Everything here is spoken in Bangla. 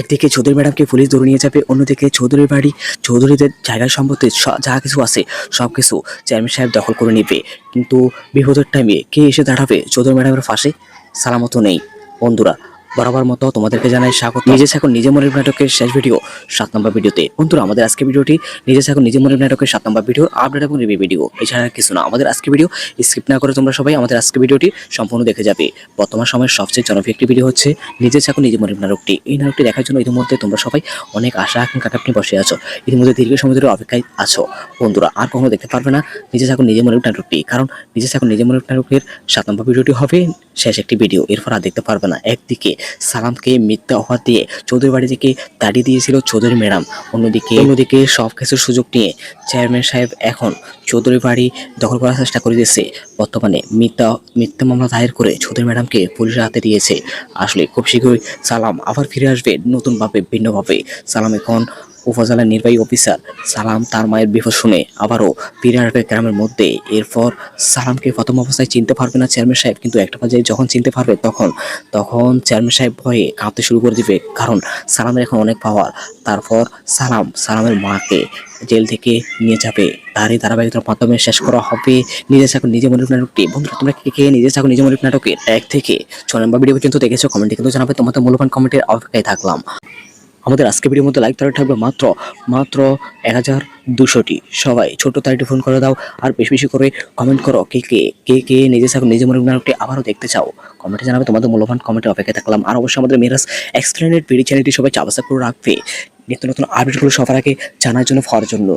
একদিকে চৌধুরী ম্যাডামকে পুলিশ ধরে নিয়ে যাবে, অন্যদিকে চৌধুরীর বাড়ি, চৌধুরীদের জায়গা সম্পত্তি যা কিছু আছে, সব কিছু চেয়ারম্যান সাহেব দখল করে নেবে। কিন্তু বিপদের টাইমে কে এসে দাঁড়াবে চৌধুরী ম্যাডামের ফাঁসে? সালামতো নেই। বন্ধুরা বরাবর মতো তোমাদেরকে জানাই স্বাগত। নিজে থাকুন নিজে মনের নাটকের শেষ ভিডিও, সাত নম্বর ভিডিওতে। বন্ধুরা, আমাদের আজকে ভিডিওটি নিজে থাকুন নিজে মনের নাটকের সাত নম্বর ভিডিও, আপডেট এবং রিভিউ ভিডিও। এছাড়া কিছু না, আমাদের আজকে ভিডিও স্কিপ না করে তোমরা সবাই আমাদের আজকে ভিডিওটি সম্পূর্ণ দেখে যাবে। বর্তমান সময়ের সবচেয়ে জনপ্রিয় একটি ভিডিও হচ্ছে নিজে থাকুন নিজে মনের নাটকটি। এই নাটকটি দেখার জন্য ইতিমধ্যে তোমরা সবাই অনেক আশা আকাঙ্ক্ষা আপনি বসে আছো। ইতিমধ্যে দীর্ঘ সময় ধরে অপেক্ষায় আছো। বন্ধুরা, আর কখনো দেখতে পারবে না নিজে থাকুন নিজে মনের নাটকটি। কারণ নিজে থাকুন নিজে মনের নাটকের সাত নম্বর ভিডিওটি হবে শেষ একটি ভিডিও। এরপর আর দেখতে পারবে না। একদিকে সালামকে মিথ্যা দিয়ে চৌধুরী বাড়ি থেকে তাড়িয়ে দিয়েছিল চৌধুরী ম্যাডাম। অন্যদিকে অন্যদিকে সব কিছুর সুযোগ নিয়ে চেয়ারম্যান সাহেব এখন চৌধুরী বাড়ি দখল করার চেষ্টা করে দিয়েছে। বর্তমানে মিথ্যা মিথ্যা মামলা দায়ের করে চৌধুরী ম্যাডামকে পুলিশের হাতে দিয়েছে। আসলে খুব শীঘ্রই সালাম আবার ফিরে আসবে নতুনভাবে ভিন্নভাবে সালাম এখন উপজেলার নির্বাহী অফিসার সালাম তার মায়ের বিপদ শুনে আবারও আসবে গ্রামের মধ্যে। এরপর সালামকে প্রথম অবস্থায় চিনতে পারবে না চেয়ারম্যান সাহেব, কিন্তু একটা পর্যায়ে যখন চিনতে পারবে তখন তখন চেয়ারম্যান সাহেব ভয়ে কাঁপতে শুরু করে দিবে, কারণ সালামের এখন অনেক পাওয়ার। তারপর সালাম সালামের মাকে জেল থেকে নিয়ে যাবে। তারই ধারাবাহিকতার মাধ্যমে শেষ করা হবে নিজে থাকুন নিজে মনে নাটকটি। বন্ধুরা, তোমরা কে কে নিজে থাকুন নিজে মনে নাটকের এক থেকে ছয় নম্বর ভিডিও পর্যন্ত দেখেছ, কমেন্টে কিন্তু জানাবে। তোমাদের মূল্যবান কমেন্টের অপেক্ষায় থাকলাম। আমাদের আজকে ভিডিওর মধ্যে লাইক তারা থাকবে মাত্র মাত্র এক হাজার দুশোটি। সবাই ছোট তারিটি ফোন করে দাও আর বেশি বেশি করে কমেন্ট করো কে কে কে কে নিজে থাকো নিজে মনে নাটকটি আবারও দেখতে চাও। কমেন্টে জানাবে তোমাদের মূল্যবান কমেন্টে অপেক্ষা থাকলাম। আর অবশ্যই আমাদের মেরাজ এক্সপ্লেনেড ভিডিও চ্যানেলটি সবাই চাবাসা করে রাখবে। নিত্য নতুন আপডেটগুলো সবার আগে জানার জন্য ফর জন্য।